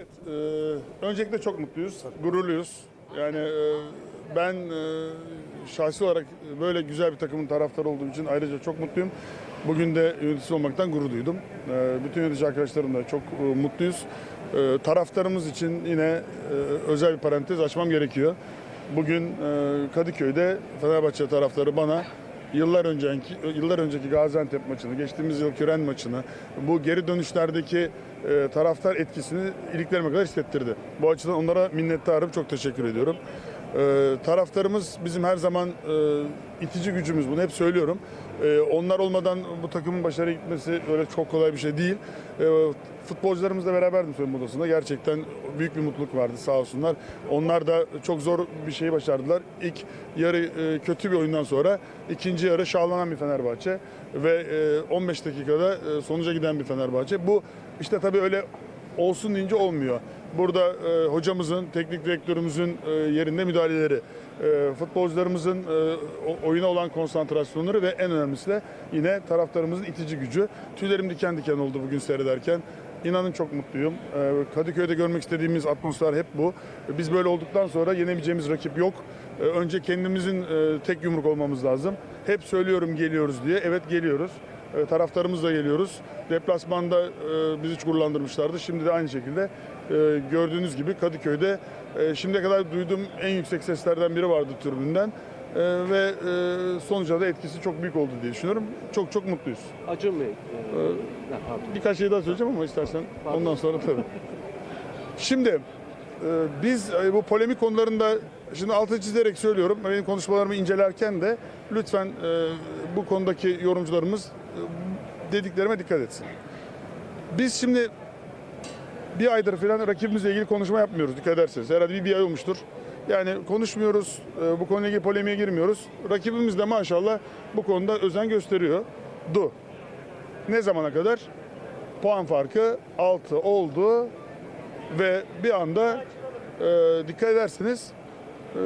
Evet, e, öncelikle çok mutluyuz, gururluyuz. Yani e, ben e, şahsi olarak böyle güzel bir takımın taraftarı olduğum için ayrıca çok mutluyum. Bugün de yöneticisi olmaktan gurur duydum. E, bütün yönetici arkadaşlarımla çok e, mutluyuz. E, taraftarımız için yine e, özel bir parantez açmam gerekiyor. Bugün e, Kadıköy'de Fenerbahçe taraftarı bana yıllar önceki yıllar önceki Gaziantep maçını, geçtiğimiz yıl Küren maçını, bu geri dönüşlerdeki e, taraftar etkisini iliklerime kadar hissettirdi. Bu açıdan onlara minnettarım, çok teşekkür ediyorum. E, taraftarımız bizim her zaman e, itici gücümüz, bunu hep söylüyorum. E, onlar olmadan bu takımın başarıya gitmesi öyle çok kolay bir şey değil. E, futbolcularımızla beraberdim soyunma odasında. Gerçekten büyük bir mutluluk vardı sağ olsunlar. Onlar da çok zor bir şeyi başardılar. İlk yarı e, kötü bir oyundan sonra ikinci yarı şahlanan bir Fenerbahçe ve e, 15 dakikada e, sonuca giden bir Fenerbahçe. Bu işte tabii öyle olsun deyince olmuyor. Burada e, hocamızın, teknik direktörümüzün e, yerinde müdahaleleri, e, futbolcularımızın e, oyuna olan konsantrasyonları ve en önemlisi de yine taraftarımızın itici gücü. Tüylerim diken diken oldu bugün seyrederken. İnanın çok mutluyum. E, Kadıköy'de görmek istediğimiz atmosfer hep bu. Biz böyle olduktan sonra yenemeyeceğimiz rakip yok. E, Önce kendimizin e, tek yumruk olmamız lazım. Hep söylüyorum geliyoruz diye. Evet geliyoruz. E, taraftarımızla geliyoruz. Deplasmanda e, bizi gururlandırmışlardı. Şimdi de aynı şekilde e, gördüğünüz gibi Kadıköy'de e, şimdiye kadar duyduğum en yüksek seslerden biri vardı tribünden. Ve e, sonuca da etkisi çok büyük oldu diye düşünüyorum. Çok çok mutluyuz. Acun Bey. e. Birkaç şey daha söyleyeceğim ama istersen ondan sonra tabii. Şimdi e, biz e, bu polemik konularında şimdi altı çizerek söylüyorum. Benim konuşmalarımı incelerken de lütfen e, bu konudaki yorumcularımız dediklerime dikkat etsin. Biz şimdi bir aydır falan rakibimizle ilgili konuşma yapmıyoruz dikkat ederseniz. Herhalde bir, bir ay olmuştur. Yani konuşmuyoruz, e, bu konuyla ilgili polemiğe girmiyoruz. Rakibimiz de maşallah bu konuda özen gösteriyor. Du. Ne zamana kadar? Puan farkı 6 oldu ve bir anda e, dikkat ederseniz e,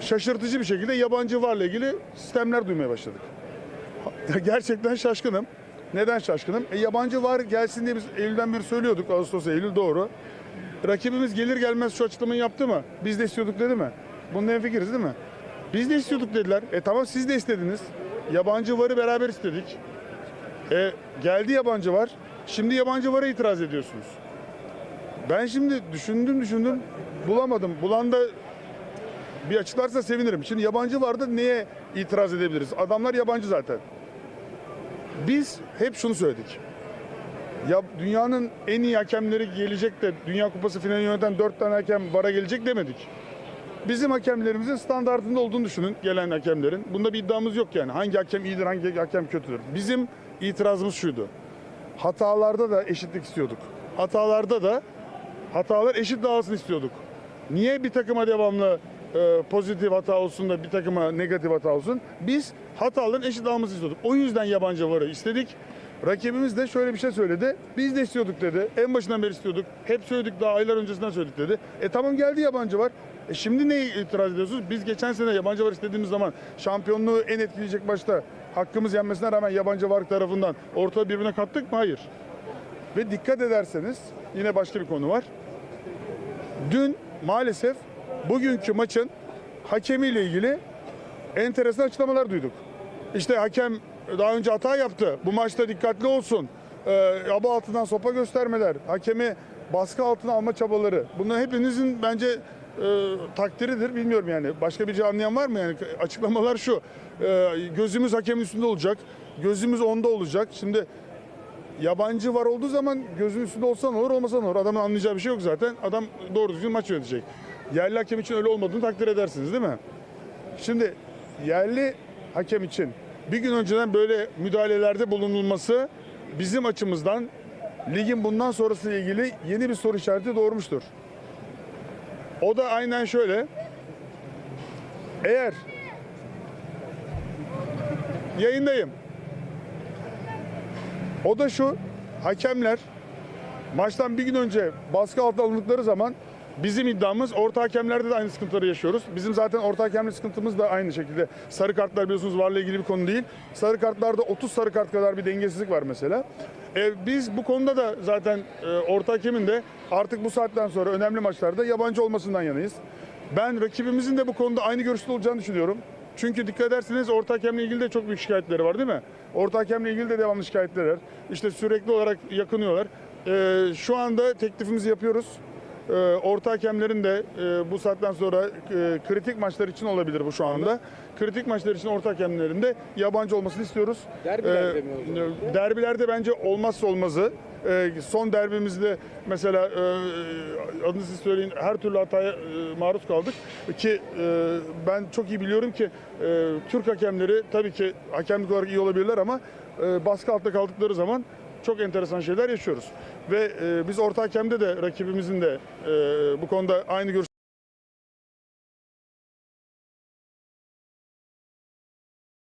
şaşırtıcı bir şekilde yabancı varla ilgili sistemler duymaya başladık. Gerçekten şaşkınım. Neden şaşkınım? E, yabancı var gelsin diye biz Eylül'den beri söylüyorduk. Ağustos, Eylül doğru. Rakibimiz gelir gelmez şu açıklamayı yaptı mı? Biz de istiyorduk dedi mi? Bunun en fikiriz değil mi? Biz de istiyorduk dediler. E tamam siz de istediniz. Yabancı varı beraber istedik. E, geldi yabancı var. Şimdi yabancı vara itiraz ediyorsunuz. Ben şimdi düşündüm düşündüm bulamadım. Bulan da bir açıklarsa sevinirim. Şimdi yabancı vardı neye itiraz edebiliriz? Adamlar yabancı zaten. Biz hep şunu söyledik. Ya dünyanın en iyi hakemleri gelecek de Dünya Kupası finali yöneten 4 tane hakem vara gelecek demedik. Bizim hakemlerimizin standartında olduğunu düşünün gelen hakemlerin. Bunda bir iddiamız yok yani. Hangi hakem iyidir, hangi hakem kötüdür. Bizim itirazımız şuydu. Hatalarda da eşitlik istiyorduk. Hatalarda da hatalar eşit dağılsın istiyorduk. Niye bir takıma devamlı e, pozitif hata olsun da bir takıma negatif hata olsun? Biz hataların eşit dağılmasını istiyorduk. O yüzden yabancı varı istedik. Rakibimiz de şöyle bir şey söyledi. Biz de istiyorduk dedi. En başından beri istiyorduk. Hep söyledik daha aylar öncesinden söyledik dedi. E tamam geldi yabancı var. E şimdi neye itiraz ediyorsunuz? Biz geçen sene yabancı var istediğimiz zaman şampiyonluğu en etkileyecek başta hakkımız yenmesine rağmen yabancı var tarafından ortada birbirine kattık mı? Hayır. Ve dikkat ederseniz yine başka bir konu var. Dün maalesef bugünkü maçın hakemiyle ilgili enteresan açıklamalar duyduk. İşte hakem daha önce hata yaptı. Bu maçta dikkatli olsun. Ee, aba altından sopa göstermeler. Hakemi baskı altına alma çabaları. Bunlar hepinizin bence e, takdiridir. Bilmiyorum yani. Başka bir şey anlayan var mı? Yani açıklamalar şu. Ee, gözümüz hakemin üstünde olacak. Gözümüz onda olacak. Şimdi yabancı var olduğu zaman gözün üstünde olsa ne olur olmasa ne olur. Adamın anlayacağı bir şey yok zaten. Adam doğru düzgün maç yönetecek. Yerli hakem için öyle olmadığını takdir edersiniz değil mi? Şimdi yerli hakem için bir gün önceden böyle müdahalelerde bulunulması bizim açımızdan ligin bundan sonrası ile ilgili yeni bir soru işareti doğurmuştur. O da aynen şöyle. Eğer yayındayım. O da şu. Hakemler maçtan bir gün önce baskı altına alındıkları zaman Bizim iddiamız orta hakemlerde de aynı sıkıntıları yaşıyoruz. Bizim zaten orta hakemli sıkıntımız da aynı şekilde. Sarı kartlar biliyorsunuz varla ilgili bir konu değil. Sarı kartlarda 30 sarı kart kadar bir dengesizlik var mesela. E, biz bu konuda da zaten e, orta hakemin de artık bu saatten sonra önemli maçlarda yabancı olmasından yanayız. Ben rakibimizin de bu konuda aynı görüşte olacağını düşünüyorum. Çünkü dikkat ederseniz orta hakemle ilgili de çok büyük şikayetleri var değil mi? Orta hakemle ilgili de devamlı şikayetler var. İşte sürekli olarak yakınıyorlar. Ee, şu anda teklifimizi yapıyoruz. Ee, orta hakemlerin de e, bu saatten sonra e, kritik maçlar için olabilir bu şu anda. Kritik maçlar için orta hakemlerin de yabancı olmasını istiyoruz. Derbilerde Ee, mi o zaman? Derbilerde bence olmazsa olmazı. Ee, son derbimizde mesela e, adını siz söyleyin her türlü hataya maruz kaldık ki ben çok iyi biliyorum ki Türk hakemleri tabii ki hakemlik olarak iyi olabilirler ama baskı altında kaldıkları zaman çok enteresan şeyler yaşıyoruz. Ve e, biz orta hakemde de rakibimizin de e, bu konuda aynı görüş